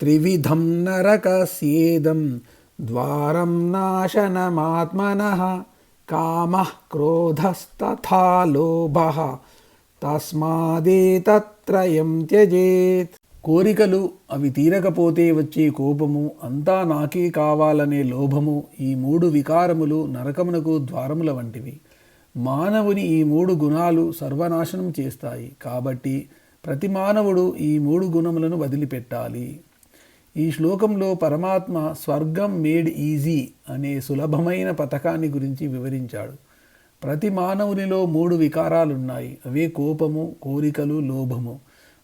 త్రివిధం నరకస్యేదం ద్వారం నాశనమాత్మన కామ క్రోధస్తథా లోభ తస్మాదేతత్రయం త్యజేత్. కోరికలు అవి తీరకపోతే వచ్చే కోపము అంతా నాకే కావాలనే లోభము ఈ మూడు వికారములు నరకమునకు ద్వారముల వంటివి. మానవుని ఈ మూడు గుణాలు సర్వనాశనం చేస్తాయి కాబట్టి ప్రతి మానవుడు ఈ మూడు గుణములను వదిలిపెట్టాలి. ఈ శ్లోకంలో పరమాత్మ స్వర్గం మేడ్ ఈజీ అనే సులభమైన పథకాన్ని గురించి వివరించాడు. ప్రతి మానవునిలో మూడు వికారాలున్నాయి. అవే కోపము కోరికలు లోభము.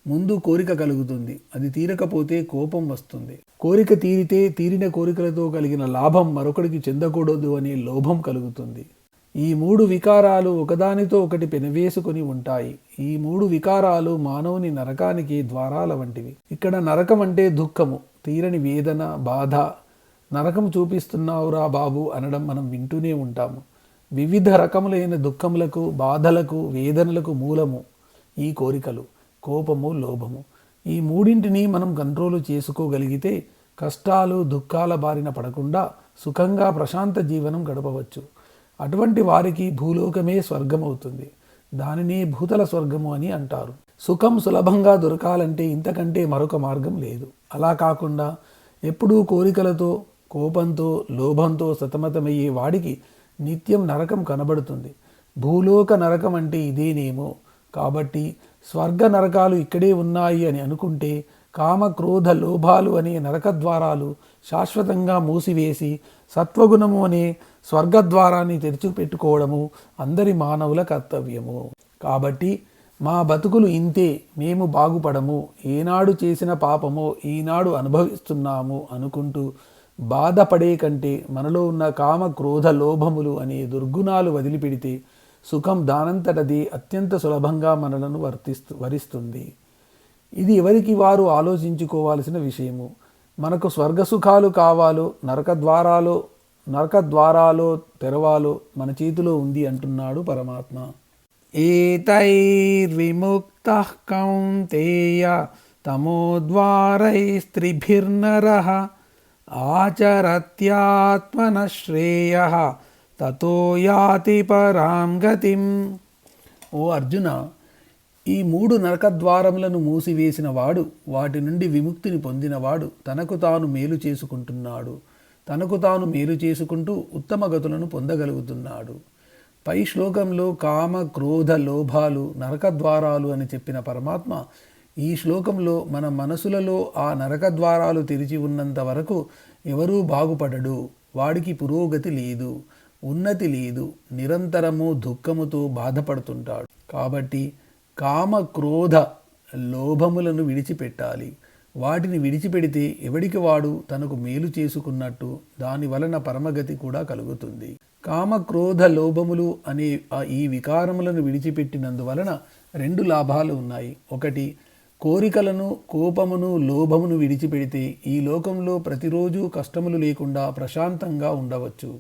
ముందు కోరిక కలుగుతుంది. అది తీరకపోతే కోపం వస్తుంది. కోరిక తీరితే తీరిన కోరికలతో కలిగిన లాభం మరొకడికి చెందకూడదు అనే లోభం కలుగుతుంది. ఈ మూడు వికారాలు ఒకదానితో ఒకటి పెనవేసుకొని ఉంటాయి. ఈ మూడు వికారాలు మానవుని నరకానికి ద్వారాల వంటివి. ఇక్కడ నరకం అంటే దుఃఖము. తీరని వేదన బాధ నరకం చూపిస్తున్నావురా బాబు అనడం మనం వింటూనే ఉంటాము. వివిధ రకములైన దుఃఖములకు బాధలకు వేదనలకు మూలము ఈ కోరికలు కోపము లోభము. ఈ మూడింటిని మనం కంట్రోలు చేసుకోగలిగితే కష్టాలు దుఃఖాల బారిన పడకుండా సుఖంగా ప్రశాంత జీవనం గడపవచ్చు. అటువంటి వారికి భూలోకమే స్వర్గమవుతుంది. దానినే భూతల స్వర్గము అని అంటారు. సుఖం సులభంగా దొరకాలంటే ఇంతకంటే మరొక మార్గం లేదు. అలా కాకుండా ఎప్పుడూ కోరికలతో కోపంతో లోభంతో సతమతమయ్యే వాడికి నిత్యం నరకం కనబడుతుంది. భూలోక నరకం అంటే ఇదేనేమో. కాబట్టి స్వర్గ నరకాలు ఇక్కడే ఉన్నాయి అని అనుకుంటే కామ క్రోధ లోభాలు అనే నరక ద్వారాలు శాశ్వతంగా మూసివేసి సత్వగుణము అనే స్వర్గద్వారాన్ని తెరిచిపెట్టుకోవడము అందరి మానవుల కర్తవ్యము. కాబట్టి మా బతుకులు ఇంతే మేము బాగుపడము. ఏనాడు చేసిన పాపమో ఈనాడు అనుభవిస్తున్నాము అనుకుంటూ బాధపడే కంటే మనలో ఉన్న కామ క్రోధ లోభములు అనే దుర్గుణాలు వదిలిపెడితే సుఖం దానంతటది అత్యంత సులభంగా మనలను వర్తిస్తు వరిస్తుంది. ఇది ఎవరికి వారు ఆలోచించుకోవాల్సిన విషయము. మనకు స్వర్గ సుఖాలు కావాలో నరక ద్వారాలో నరక ద్వారాలో తెరవాలో మన చేతిలో ఉంది అంటున్నాడు పరమాత్మ. ఏతైర్విముక్త కౌంతేయ తమోద్వారైస్త్రిభిర్నర ఆచరత్యాత్మన శ్రేయ తతో యాతి పరాం గతిం ఓ అర్జున ఈ మూడు నరకద్వారములను మూసివేసిన వాడు వాటి నుండి విముక్తిని పొందినవాడు తనకు తాను మేలు చేసుకుంటున్నాడు. తనకు తాను మేలు చేసుకుంటూ ఉత్తమ గతులను పొందగలుగుతున్నాడు. పై శ్లోకంలో కామ క్రోధ లోభాలు నరకద్వారాలు అని చెప్పిన పరమాత్మ ఈ శ్లోకంలో మన మనసులలో ఆ నరకద్వారాలు తెరిచి ఉన్నంత వరకు ఎవరూ బాగుపడడు. వాడికి పురోగతి లేదు. ఉన్నతి లేదు. నిరంతరము దుఃఖముతో బాధపడుతుంటాడు. కాబట్టి కామ క్రోధ లోభములను విడిచిపెట్టాలి. వాటిని విడిచిపెడితే ఎవడికి వాడు తనకు మేలు చేసుకున్నట్టు దాని వలన పరమగతి కూడా కలుగుతుంది. కామ క్రోధ లోభములు అనే ఈ వికారములను విడిచిపెట్టినందువలన రెండు లాభాలు ఉన్నాయి. ఒకటి కోరికలను కోపమును లోభమును విడిచిపెడితే ఈ లోకంలో ప్రతిరోజు కష్టములు లేకుండా ప్రశాంతంగా ఉండవచ్చు.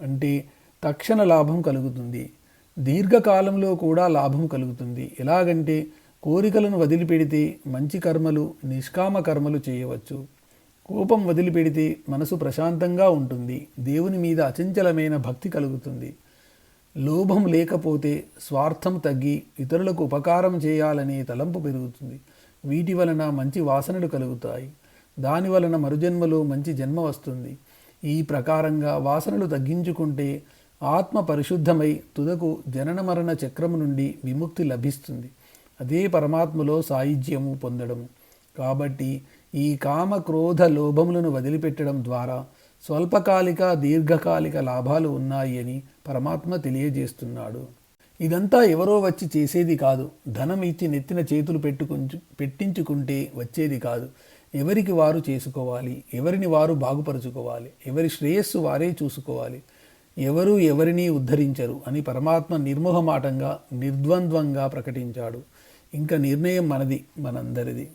అంటే తక్షణ లాభం కలుగుతుంది. దీర్ఘకాలంలో కూడా లాభం కలుగుతుంది. ఎలాగంటే కోరికలను వదిలిపెడితే మంచి కర్మలు నిష్కామ కర్మలు చేయవచ్చు. కోపం వదిలిపెడితే మనసు ప్రశాంతంగా ఉంటుంది. దేవుని మీద అచంచలమైన భక్తి కలుగుతుంది. లోభం లేకపోతే స్వార్థం తగ్గి ఇతరులకు ఉపకారం చేయాలనే తలంపు పెరుగుతుంది. వీటి వలన మంచి వాసనలు కలుగుతాయి. దాని వలన మరుజన్మలో మంచి జన్మ వస్తుంది. ఈ ప్రకారంగా వాసనలు తగ్గించుకుంటే ఆత్మ పరిశుద్ధమై తుదకు జనన మరణ చక్రము నుండి విముక్తి లభిస్తుంది. అదే పరమాత్మలో సాయుధ్యము పొందడము. కాబట్టి ఈ కామ క్రోధ లోభములను వదిలిపెట్టడం ద్వారా స్వల్పకాలిక దీర్ఘకాలిక లాభాలు ఉన్నాయి అని పరమాత్మ తెలియజేస్తున్నాడు. ఇదంతా ఎవరో వచ్చి చేసేది కాదు. ధనం ఇచ్చి నెత్తిన చేతులు పెట్టుకుంటు పెట్టించుకుంటే వచ్చేది కాదు. ఎవరికి వారు చేసుకోవాలి? ఎవరిని వారు బాగుపరుచుకోవాలి? ఎవరి శ్రేయస్సు వారే చూసుకోవాలి? ఎవరు ఎవరిని ఉద్ధరించరు అని పరమాత్మ నిర్మోహమాటంగా నిర్ద్వంద్వంగా ప్రకటించాడు. ఇంకా నిర్ణయం మనది మనందరిది.